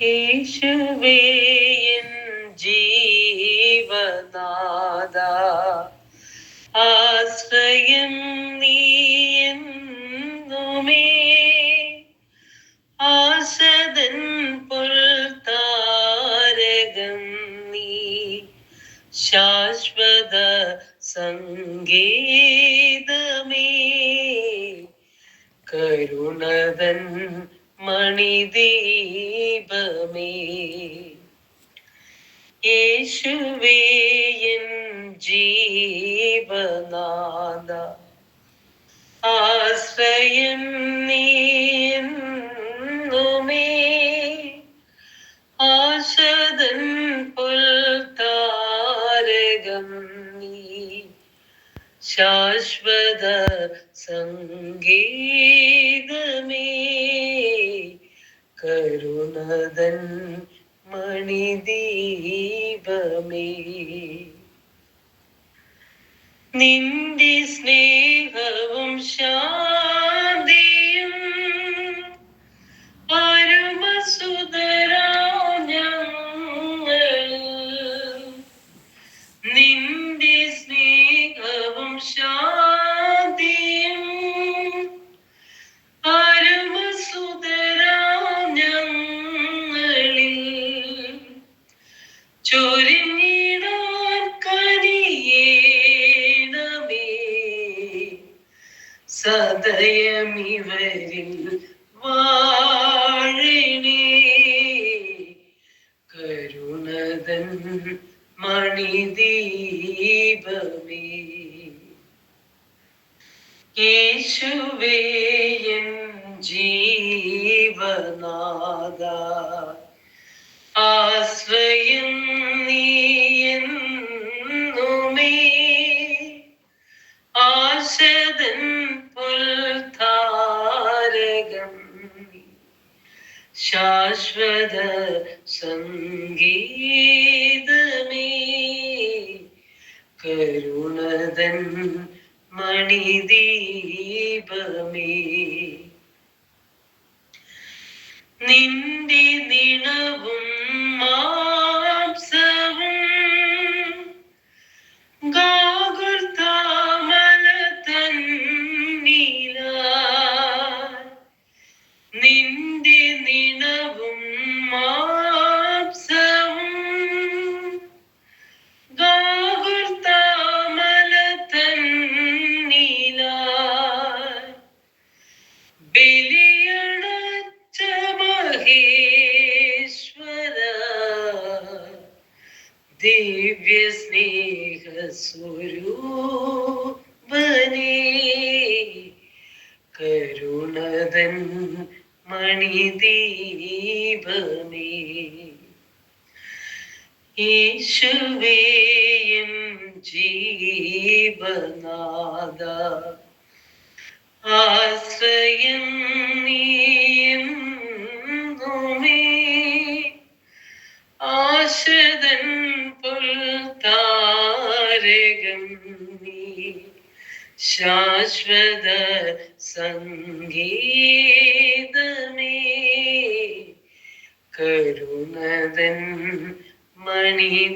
യേശുവേ എൻ ജീവനാഥ ആശ്രയം നീ എന്നുമേ ആശതൻ പുൽത്താരകം നീ ശാശ്വത സംഗീതമേ കരുണതൻ മണിദീപമേ. യേശുവേ എൻ ജീവനാഥ ആശ്രയം നീ എന്നുമേ. ആശതൻ പുൽത്താരകം നീ ശാശ്വത സംഗീതമേ. കരുണതൻ മണിദീപമേ. നിന്റെ സ്നേഹവും ശാന്തിയും അരുമസുതരാഞ്ഞങ്ങൾ നിന്റെ സ്നേഹവും ശാന്തിയും സദയമിവരിൽ വാഴണേ കരുണതൻ മണിദീപമേ. യേശുവേ എൻ ജീവനാഥ ആശ്രയം നീ എന്നുമേ. ശാശ്വത സംഗീതമേ കരുണതൻ മണിദീപമേ. നിന്റെ നിണവും മാംസവും നിണവും മാംസവും ബലിയണച്ച മഹേശ്വര ദിവ്യ സ്നേഹ സ്വരൂപനേ. കരുണതൻ മണിദീപമേ. യേശുവേ എൻ ജീവനാഥ ആശ്രയം നീന്നുമേ ആശതൻ പുൽത്താരകം നീ ശാശ്വത സംഗീതമേ മണിദീപമേ.